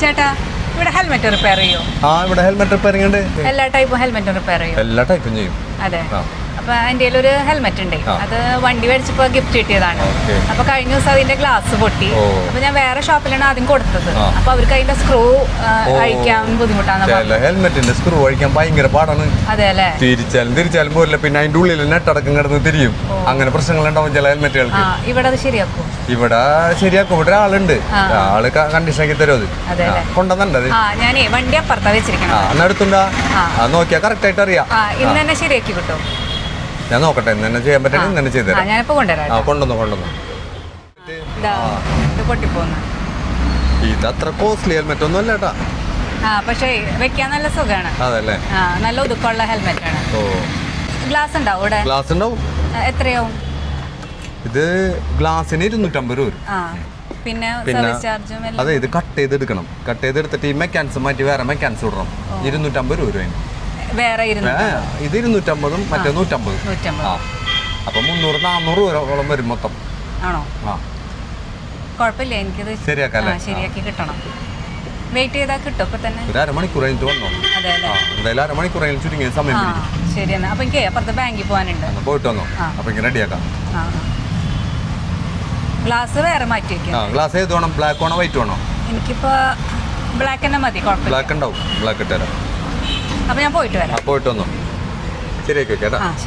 ചേട്ടാ ഇവിടെ helmet repair ചെയ്യോ? ആ ഇവിടെ ഹെൽമെറ്റ് റിപ്പയറിംഗ് ഉണ്ട് എല്ലാ ടൈപ്പും ഹെൽമെറ്റ് റിപ്പയർ ചെയ്യും? എല്ലാ ടൈപ്പും ചെയ്യും. അതെ. ആ. അപ്പൊ എന്റെ ഒരു ഹെൽമെറ്റ് ഉണ്ട്. അത് വണ്ടി മേടിച്ചപ്പോ ഗിഫ്റ്റ് കിട്ടിയതാണ്. അപ്പൊ കഴിഞ്ഞ ദിവസം അതിന്റെ ഗ്ലാസ് പൊട്ടി. അപ്പൊ ഞാൻ വേറെ ഷോപ്പിലാണ് ആദ്യം കൊടുത്തത്. അപ്പൊ അവർക്ക് അതിന്റെ സ്ക്രൂ. അഴിക്കാൻ ബുദ്ധിമുട്ടാണ്. ഹെൽമെറ്റിന്റെ സ്ക്രൂ അഴിക്കാൻ ഭയങ്കര പാടാണ്. അതെ അല്ലേ? തിരിച്ചാലും തിരിച്ചാലും പോരില്ല. പിന്നെ അതിന്റെ ഉള്ളിൽ നെട്ടടക്കം കിടന്ന് തിരിയും. അങ്ങനെ പ്രശ്നങ്ങൾ ഉണ്ടാവും ചില ഹെൽമെറ്റുകൾക്ക് ഇവിടെ അത് ശരിയാക്കും. ഇവിടെ ശരിയാക്കും. ഇവിടെ ആളുണ്ട് ആൾ കണ്ടീഷൻ ആക്കി തരും അത്? കൊണ്ടുവന്നുണ്ട് ഞാനേ വണ്ടി അപ്പുറത്താ വെച്ചിരിക്കണം എന്നാ എടുത്തുണ്ടാ? നോക്കിയാ കറക്റ്റ് ആയിട്ട് അറിയാം. ഇന്ന് തന്നെ ശരിയാക്കി കിട്ടും. ഞാൻ നോക്കട്ടെ എന്നെ ചെയ്യാൻ പറ്റണേ? എന്നെ ചെയ്തു ആ തരാം ഞാനിപ്പോ കൊണ്ടുവരാം ആ കൊണ്ടുവന്നു കൊണ്ടുവന്നു. ദാ ഇത് അത്ര കോസ്റ്റ്ലി ഹെൽമെറ്റ് ഒന്നും അല്ല കേട്ടാ ആ പക്ഷേ വെക്കാൻ നല്ല സുഖമാണ് അതല്ലേ? നല്ല ഒതുക്കമുള്ള ഹെൽമെറ്റ് ആണ്. ഓ. ഗ്ലാസ് ഉണ്ടാവും ഇവിടെ? ഗ്ലാസ് ഉണ്ടാവും. എത്രയാവും? ഇത് ഗ്ലാസിന് ഇരുന്നൂറ്റമ്പത് രൂപ പിന്നെ അതെ ഇത് കട്ട് ചെയ്ത് എടുക്കണം കട്ട് ചെയ്ത് ചെയ്തെടുത്തിട്ട് ഈ മെക്കാൻസ് മാറ്റി വേറെ മെക്കാൻസ് ഇടണം. ഇരുന്നൂറ്റമ്പത് രൂപ വേറെ ഇത് ഇരുന്നൂറ്റമ്പതും മറ്റേ നൂറ്റമ്പതും. അപ്പൊ മുന്നൂറ് നാന്നൂറ് രൂപയോളം വരും മൊത്തം. ആണോ? കുഴപ്പമില്ല എനിക്കത് ശരിയാക്കാം കിട്ടണം. വെയിറ്റ് ചെയ്താൽ കിട്ടും ഇപ്പൊ തന്നെ. ഒരു അരമണിക്കൂർ കഴിഞ്ഞിട്ട് വന്നോ? അതെ എന്തായാലും കഴിഞ്ഞ് ചുരുങ്ങിയ സമയം ശരി എന്നാ. അപ്പൊ എനിക്ക് അപ്പുറത്ത് ബാങ്കിൽ പോകാനുണ്ട്. പോയിട്ട് വന്നോ. അപ്പൊ ഇങ്ങനെ റെഡിയാക്കാം. ഗ്ലാസ് വേറെ മാറ്റി വെക്കാം. ഗ്ലാസ് ഏത് വേണം? ബ്ലാക്ക് വേണോ വൈറ്റ് വേണോ? എനിക്കിപ്പോ ബ്ലാക്ക് തന്നെ മതി കുഴപ്പമില്ല. ബ്ലാക്ക് ഉണ്ടാവും. ബ്ലാക്ക് ഇട്ടുതരാം അപ്പൊ ഞാൻ പോയിട്ട് വരാം. പോയിട്ട് വന്നു ശരിയാക്കി കേട്ടാ. ആ ശരി.